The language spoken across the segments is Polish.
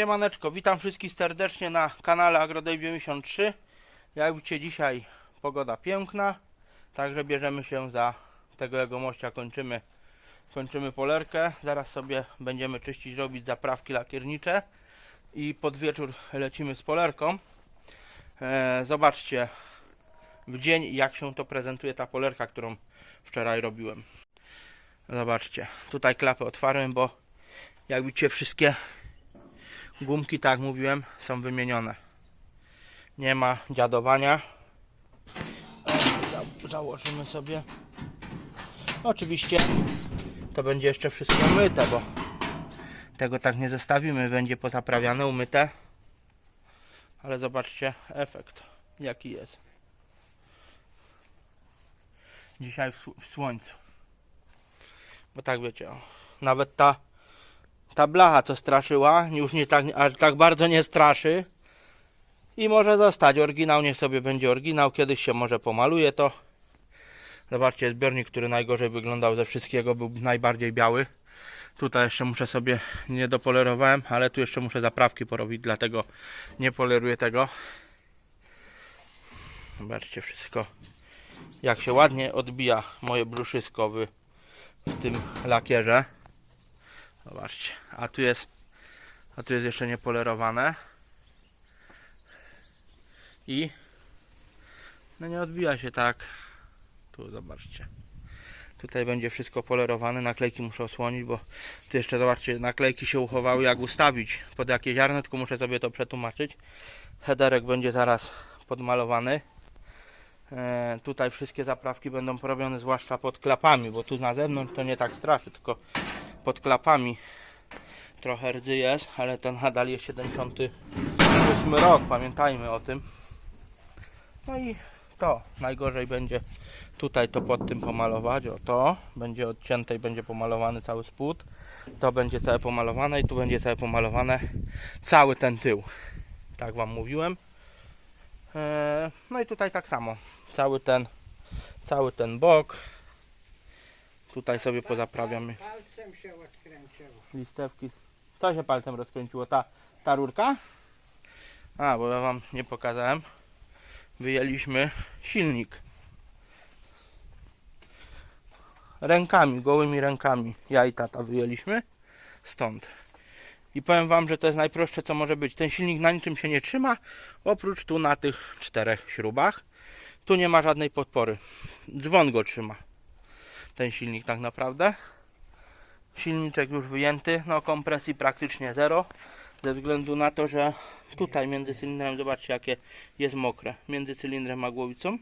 Siemaneczko, witam wszystkich serdecznie na kanale AgroDay93. Jak widzicie dzisiaj pogoda piękna, także bierzemy się za tego jegomościa, kończymy, kończymy polerkę. Zaraz sobie będziemy czyścić, robić zaprawki lakiernicze i pod wieczór lecimy z polerką. E, zobaczcie w dzień jak się to prezentuje ta polerka, którą wczoraj robiłem. Zobaczcie, tutaj klapę otwarłem, bo jak widzicie wszystkie Gumki, tak jak mówiłem, są wymienione. Nie ma dziadowania. Za- Założymy sobie. Oczywiście to będzie jeszcze wszystko umyte, bo tego tak nie zestawimy. Będzie pozaprawiane, umyte. Ale zobaczcie efekt, jaki jest. Dzisiaj w, sł- w słońcu. Bo tak wiecie, nawet ta ta blacha co straszyła, już nie tak, aż tak bardzo nie straszy. I może zostać oryginał, niech sobie będzie oryginał, kiedyś się może pomaluje to. Zobaczcie zbiornik, który najgorzej wyglądał ze wszystkiego, był najbardziej biały. Tutaj jeszcze muszę sobie, nie dopolerowałem ale tu jeszcze muszę zaprawki porobić, dlatego nie poleruję tego. Zobaczcie wszystko jak się ładnie odbija moje bruszysko w, w tym lakierze Zobaczcie, a tu jest, a tu jest jeszcze niepolerowane. I no nie odbija się tak. Tu zobaczcie. Tutaj będzie wszystko polerowane, naklejki muszę osłonić, bo tu jeszcze zobaczcie, naklejki się uchowały jak ustawić pod jakie ziarno, tylko muszę sobie to przetłumaczyć. Headerek będzie zaraz podmalowany. E, tutaj wszystkie zaprawki będą porobione zwłaszcza pod klapami, bo tu na zewnątrz to nie tak straszy, tylko pod klapami trochę rdzy jest, ale ten nadal jest 78 rok, pamiętajmy o tym. No i to najgorzej będzie tutaj to pod tym pomalować, o to będzie odcięte i będzie pomalowany cały spód. To będzie całe pomalowane i tu będzie całe pomalowane cały ten tył. Tak wam mówiłem. Eee, No i tutaj tak samo. Cały ten cały ten bok. Tutaj sobie pozaprawiamy Palcem się odkręciło. listewki. To się palcem rozkręciło. Ta, ta rurka? A, bo ja wam nie pokazałem. Wyjęliśmy silnik. Rękami, gołymi rękami. Ja i tata wyjęliśmy. Stąd. I powiem wam, że to jest najprostsze co może być. Ten silnik na niczym się nie trzyma, oprócz tu na tych czterech śrubach. Tu nie ma żadnej podpory. Dzwon go trzyma. Ten silnik tak naprawdę silniczek już wyjęty, no kompresji praktycznie zero, ze względu na to, że tutaj między cylindrem, zobaczcie jakie jest mokre, między cylindrem a głowicą.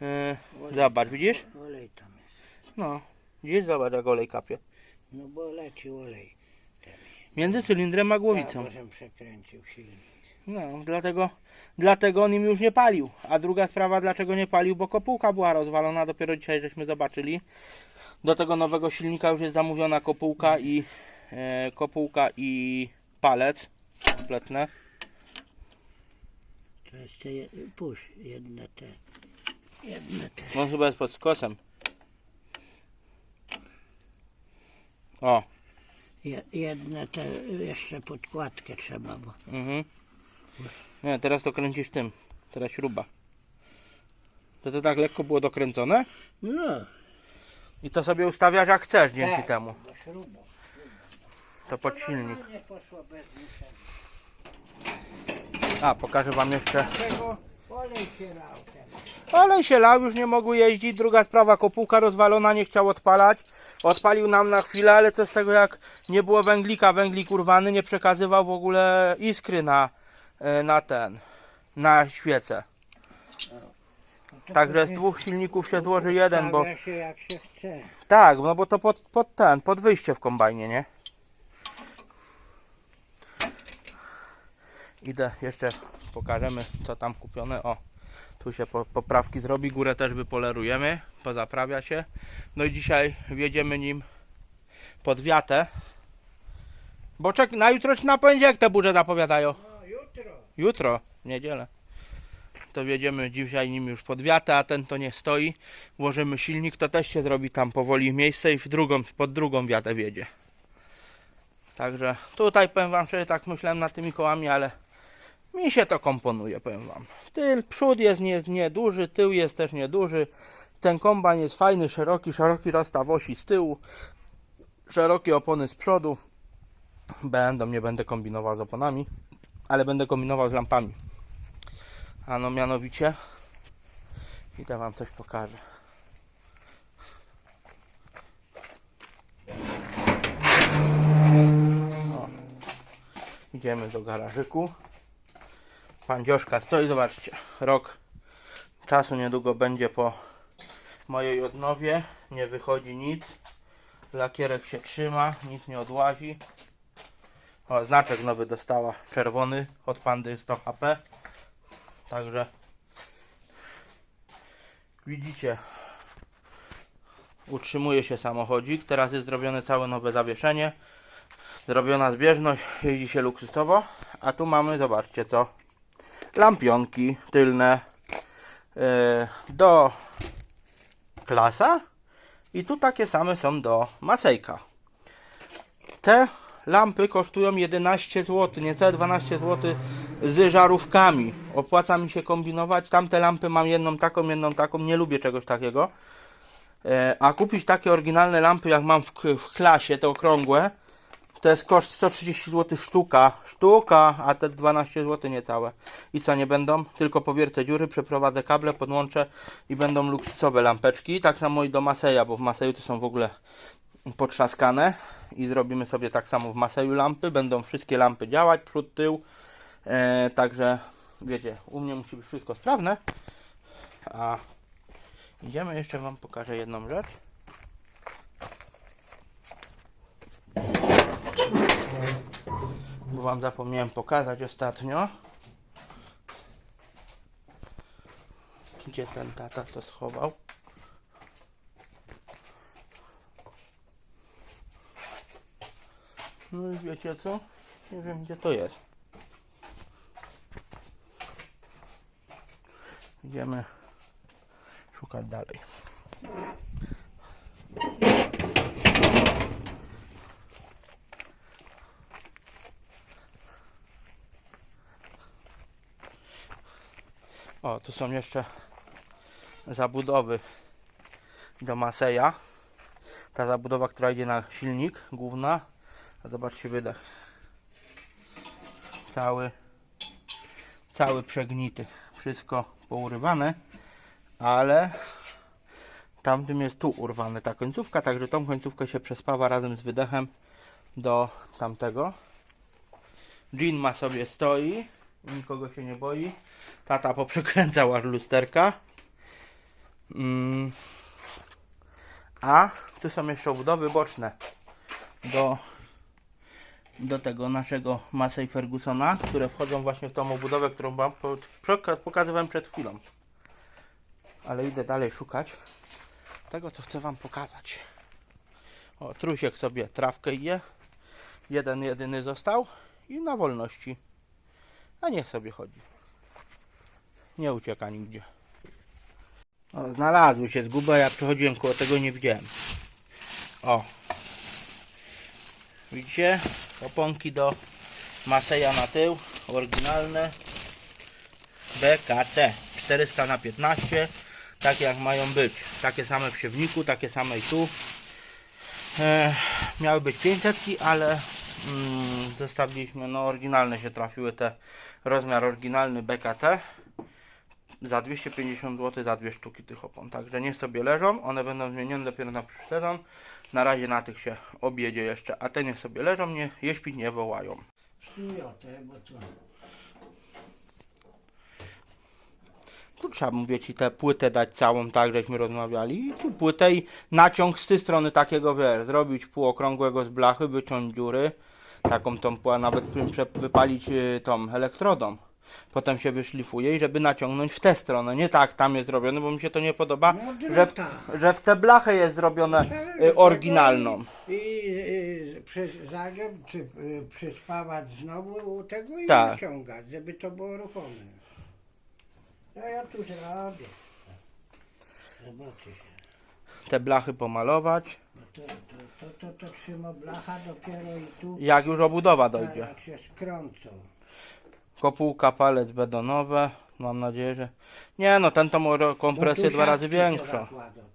Yy, zobacz, widzisz? Olej tam jest. No, widzisz, zobacz jak olej kapie. No bo leci olej. Między cylindrem a głowicą. Ja przekręcił silnik. No, dlatego, dlatego on im już nie palił. A druga sprawa, dlaczego nie palił, bo kopułka była rozwalona, dopiero dzisiaj żeśmy zobaczyli. Do tego nowego silnika już jest zamówiona kopułka i e, kopułka i palec kompletne. To jeszcze je, puść jedne te. Jedne te. On chyba jest pod skosem. O, Je, jedne te jeszcze podkładkę trzeba, bo mhm. Nie, teraz to kręcisz tym. Teraz śruba. To to tak lekko było dokręcone no. i to sobie ustawiasz jak chcesz dzięki tak, temu. To pod silnik. A, pokażę wam jeszcze. Olej się lał. Olej się lał, już nie mogł jeździć. Druga sprawa, kopułka rozwalona, nie chciał odpalać. Odpalił nam na chwilę, ale co z tego jak nie było węglika, węglik urwany, nie przekazywał w ogóle iskry na, na ten, na świecę. Także z dwóch silników się złoży jeden, bo się jak się chce. tak, no bo to pod, pod ten, pod wyjście w kombajnie, nie? Idę jeszcze pokażemy co tam kupione. O, tu się po, poprawki zrobi, górę też wypolerujemy, pozaprawia się. No i dzisiaj wjedziemy nim pod wiatę. Bo czek na jutro czy na poniedziałek te burze zapowiadają? Jutro. W niedzielę. To wjedziemy dzisiaj nim już pod wiatę, a ten to nie stoi. Włożymy silnik, to też się zrobi tam powoli miejsce i w drugą, pod drugą wiatę wjedzie. Także tutaj powiem wam szczerze, tak myślałem nad tymi kołami, ale mi się to komponuje, powiem wam. Tyl, przód jest nie- nieduży, tył jest też nieduży. Ten kombajn jest fajny, szeroki, szeroki rozstaw osi z tyłu, szerokie opony z przodu. Będą, nie będę kombinował z oponami, ale będę kombinował z lampami. A no mianowicie, i to wam coś pokażę. O. Idziemy do garażyku. Pan Dzioszka stoi, zobaczcie. Rok czasu niedługo będzie po mojej odnowie. Nie wychodzi nic. Lakierek się trzyma, nic nie odłazi. O, znaczek nowy dostała, czerwony od pandy 100 HP. Także widzicie, utrzymuje się samochodzik. Teraz jest zrobione całe nowe zawieszenie. Zrobiona zbieżność, jeździ się luksusowo. A tu mamy, zobaczcie co, lampionki tylne yy, do klasa i tu takie same są do Masejka. Te lampy kosztują 11 zł, niecałe 12 zł z żarówkami. Opłaca mi się kombinować. Tamte lampy mam jedną taką, jedną taką. Nie lubię czegoś takiego. E, A kupić takie oryginalne lampy, jak mam w, w klasie, te okrągłe, to jest koszt 130 zł sztuka. Sztuka, a te 12 zł niecałe. I co nie będą? Tylko powiercę dziury, przeprowadzę kable, podłączę i będą luksusowe lampeczki. Tak samo i do Maseja, bo w Maseju to są w ogóle potrzaskane. I zrobimy sobie tak samo w Maseju lampy. Będą wszystkie lampy działać, przód, tył. E, także wiecie, u mnie musi być wszystko sprawne. A idziemy jeszcze Wam pokażę jedną rzecz. Bo Wam zapomniałem pokazać ostatnio. Gdzie ten tata to schował? No wiecie co? Nie wiem gdzie to jest. Idziemy szukać dalej. O, tu są jeszcze zabudowy do Maseja. Ta zabudowa, która idzie na silnik, główna. A zobaczcie wydech. Cały, cały przegnity. Wszystko pourywane, ale tamtym jest tu urwane ta końcówka, także tą końcówkę się przespawa razem z wydechem do tamtego. Jean ma sobie stoi, nikogo się nie boi. Tata poprzekręcał aż lusterka. Mm. A tu są jeszcze obudowy boczne do, do tego naszego Massey Fergusona, które wchodzą właśnie w tą obudowę, którą wam po- poka- pokazywałem przed chwilą. Ale idę dalej szukać tego, co chcę wam pokazać. O, Trusiek sobie trawkę je. Jeden jedyny został i na wolności. A niech sobie chodzi. Nie ucieka nigdzie. O, znalazły się zguba, ja przechodziłem koło tego nie widziałem. O. Widzicie? Oponki do Maseja na tył, oryginalne. BKT 400 na 15 takie jak mają być. Takie same w siewniku, takie same i tu. E, miały być 500, ale mm, zostawiliśmy, no oryginalne się trafiły te rozmiar oryginalny BKT za 250 zł za dwie sztuki tych opon. Także niech sobie leżą, one będą zmienione dopiero na przyszły sezon. Na razie na tych się objedzie jeszcze, a te niech sobie leżą, nie, jeśli nie wołają. Bo tu Tu trzeba, mówię Ci, tę płytę dać całą, tak żeśmy rozmawiali. I tu płytę i naciąg z tej strony takiego, wiesz, zrobić półokrągłego z blachy, wyciąć dziury, taką tą, pła- nawet wypalić y, tą elektrodą. Potem się wyszlifuje i żeby naciągnąć w tę stronę. Nie tak tam jest zrobione, bo mi się to nie podoba, No, że w, tak. że w tę blachę jest zrobione y, oryginalną. I, i przez zagiął, czy y, przyspawać znowu tego i Tak. naciągać, żeby to było ruchome. No ja tu zrobię. Zobaczysz. te blachy pomalować. To, to, to, to, to trzyma blacha dopiero i tu. Jak już obudowa tak, dojdzie. jak się skrącą. Kopułka, palec betonowe. Mam nadzieję, że... Nie no, ten to ma kompresję dwa razy większą.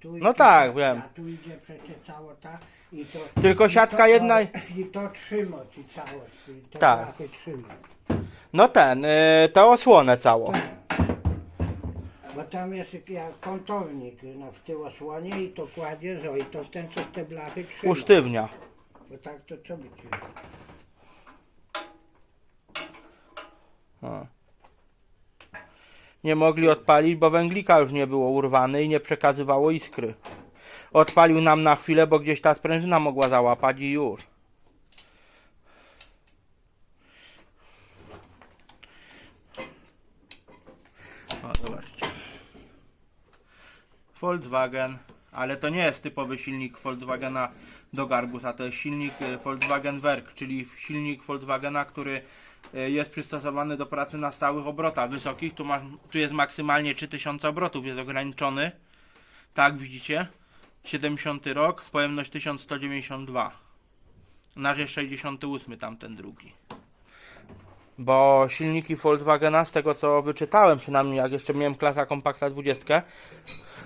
No tak, wiem. Tu idzie przecież cała ta i to. Tylko siatka jedna- I to trzyma ci całość. i To Tak. trzyma. No ten, yy, to osłonę całą. Bo tam jest jak kątownik no, w tył osłonie i to kładzie, że i to ten co te blachy trzyma. Usztywnia. Bo tak to co by ci. Nie mogli odpalić, bo węglika już nie było urwany i nie przekazywało iskry. Odpalił nam na chwilę, bo gdzieś ta sprężyna mogła załapać i już. O, zobaczcie. Volkswagen, ale to nie jest typowy silnik Volkswagena do Garbusa, to jest silnik y, Volkswagen Werk, czyli silnik Volkswagena, który y, jest przystosowany do pracy na stałych obrotach wysokich. Tu, masz, tu jest maksymalnie 3000 obrotów, jest ograniczony. Tak, widzicie? 70 rok, pojemność 1192. Nasz jest 68, tamten drugi. Bo silniki Volkswagena, z tego co wyczytałem, przynajmniej jak jeszcze miałem klasa kompakta 20,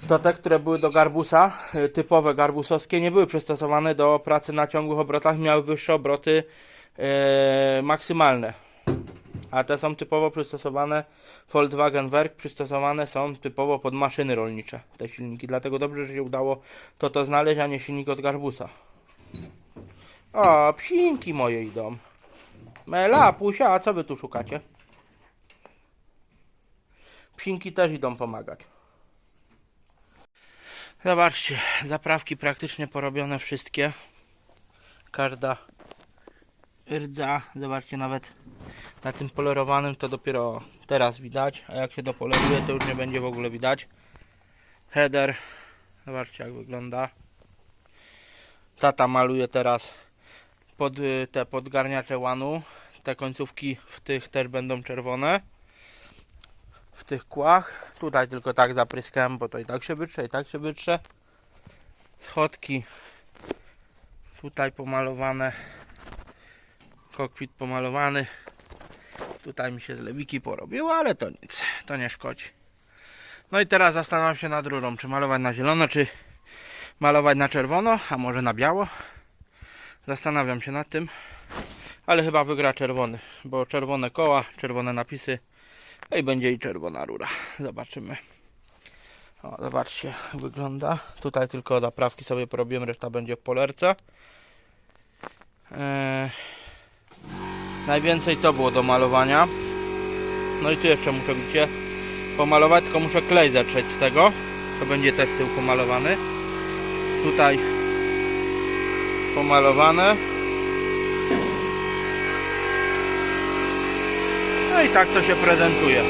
to te, które były do garbusa, y, typowe garbusowskie, nie były przystosowane do pracy na ciągłych obrotach, miały wyższe obroty e, maksymalne. A te są typowo przystosowane, Volkswagen Werk przystosowane są typowo pod maszyny rolnicze, te silniki. Dlatego dobrze, że się udało to to znaleźć, a nie silnik od garbusa. O, psinki moje idą. Mela, Pusia, a co wy tu szukacie? Psinki też idą pomagać. Zobaczcie, zaprawki praktycznie porobione wszystkie. Każda rdza, zobaczcie nawet na tym polerowanym to dopiero teraz widać, a jak się dopoleruje to już nie będzie w ogóle widać. Header, zobaczcie jak wygląda. Tata maluje teraz pod y, te podgarniacze łanu. Te końcówki w tych też będą czerwone. W tych kłach. Tutaj tylko tak zapryskałem, bo to i tak się wytrze, i tak się wytrze. Schodki tutaj pomalowane. Kokpit pomalowany. Tutaj mi się zlewiki porobiło, ale to nic, to nie szkodzi. No i teraz zastanawiam się nad rurą, czy malować na zielono, czy malować na czerwono, a może na biało. Zastanawiam się nad tym, ale chyba wygra czerwony, bo czerwone koła, czerwone napisy, no i będzie i czerwona rura. Zobaczymy. O, zobaczcie, wygląda. Tutaj tylko zaprawki sobie porobiłem, reszta będzie w polerce. Eee, najwięcej to było do malowania. No i tu jeszcze muszę widzicie, pomalować, tylko muszę klej zetrzeć z tego. To będzie też tył pomalowany. Tutaj pomalowane. No i tak to się prezentuje.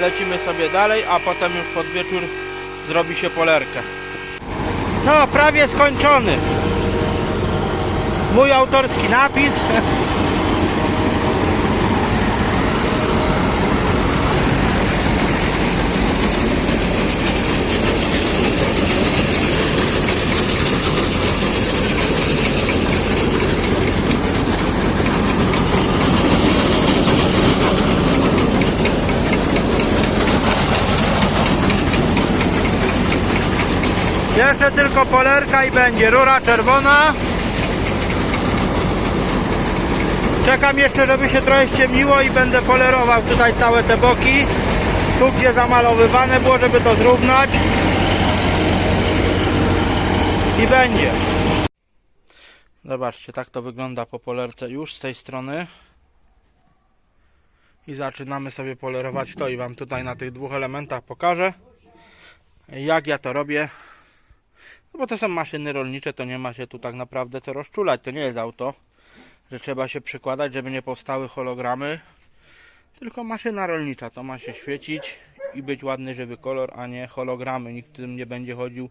Lecimy sobie dalej, a potem już pod wieczór zrobi się polerkę. No, prawie skończony. Mój autorski napis. Jeszcze tylko polerka i będzie rura czerwona. Czekam jeszcze, żeby się trochę ściemniło i będę polerował tutaj całe te boki. Tu, gdzie zamalowywane było, żeby to zrównać. I będzie. Zobaczcie, tak to wygląda po polerce już z tej strony. I zaczynamy sobie polerować to i Wam tutaj na tych dwóch elementach pokażę. Jak ja to robię. No bo to są maszyny rolnicze, to nie ma się tu tak naprawdę co rozczulać. To nie jest auto, że trzeba się przykładać, żeby nie powstały hologramy. Tylko maszyna rolnicza, to ma się świecić i być ładny, żywy kolor, a nie hologramy. Nikt tym nie będzie chodził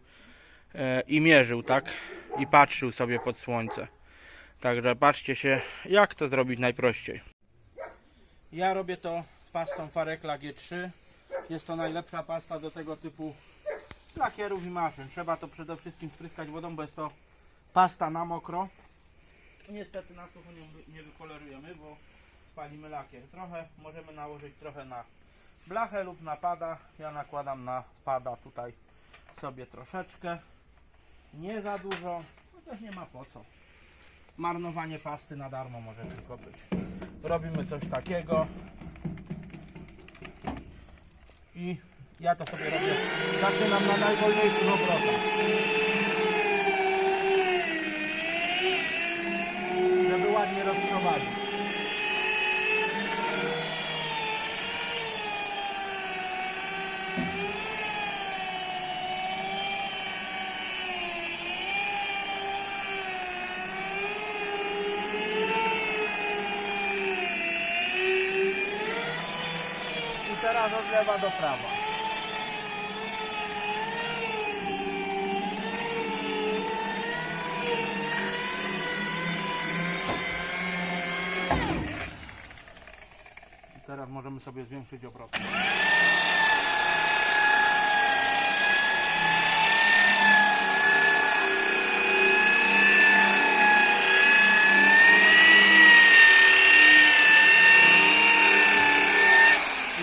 e, i mierzył, tak? I patrzył sobie pod słońce. Także patrzcie się, jak to zrobić najprościej. Ja robię to pastą Farekla G3 Jest to najlepsza pasta do tego typu lakierów i maszyn. Trzeba to przede wszystkim spryskać wodą, bo jest to pasta na mokro. Niestety na sucho nie, nie wykolorujemy, bo spalimy lakier. Trochę możemy nałożyć trochę na blachę lub na pada. Ja nakładam na pada tutaj sobie troszeczkę. Nie za dużo, no też nie ma po co. Marnowanie pasty na darmo może tylko być. Robimy coś takiego. I ja to sobie robię. Zaczynam na najwolniejszych obrotach. Żeby ładnie rozprowadzić. Teraz od lewa do prawa. I teraz możemy sobie zwiększyć obroty.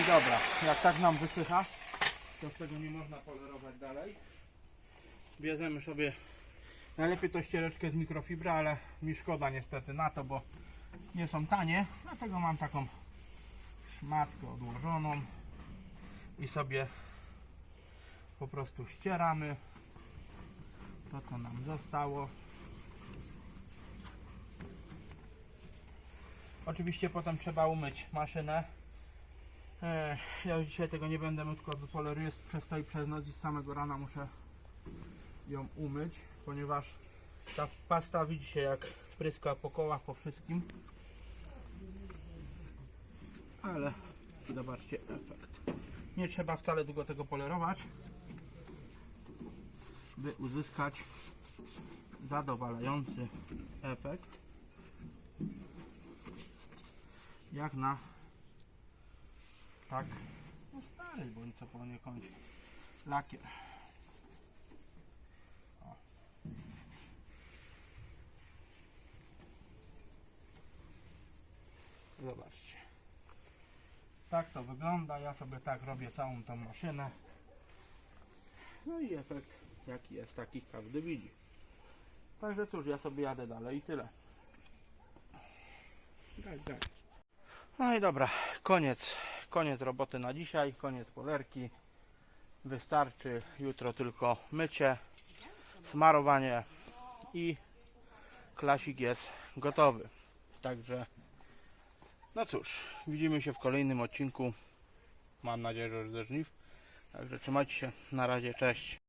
I dobra, jak tak nam wysycha, to z tego nie można polerować dalej. Bierzemy sobie najlepiej to ściereczkę z mikrofibry, ale mi szkoda niestety na to, bo nie są tanie. Dlatego mam taką szmatkę odłożoną i sobie po prostu ścieramy to co nam zostało. Oczywiście potem trzeba umyć maszynę. Ja już dzisiaj tego nie będę mył, tylko wypoleruję przez to i przez noc i z samego rana muszę ją umyć, ponieważ ta pasta widzi się jak pryska po kołach, po wszystkim. Ale zobaczcie efekt. Nie trzeba wcale długo tego polerować, by uzyskać zadowalający efekt. Jak na tak no stary bądź co poniekąd lakier. O. Zobaczcie. Tak to wygląda. Ja sobie tak robię całą tą maszynę. No i efekt jaki jest, taki każdy widzi. Także cóż, ja sobie jadę dalej i tyle. Tak, tak. No i dobra, koniec, koniec roboty na dzisiaj, koniec polerki. Wystarczy jutro tylko mycie, smarowanie i klasik jest gotowy. Także, no cóż, widzimy się w kolejnym odcinku. Mam nadzieję, że już ze żniw. Także trzymajcie się, na razie, cześć.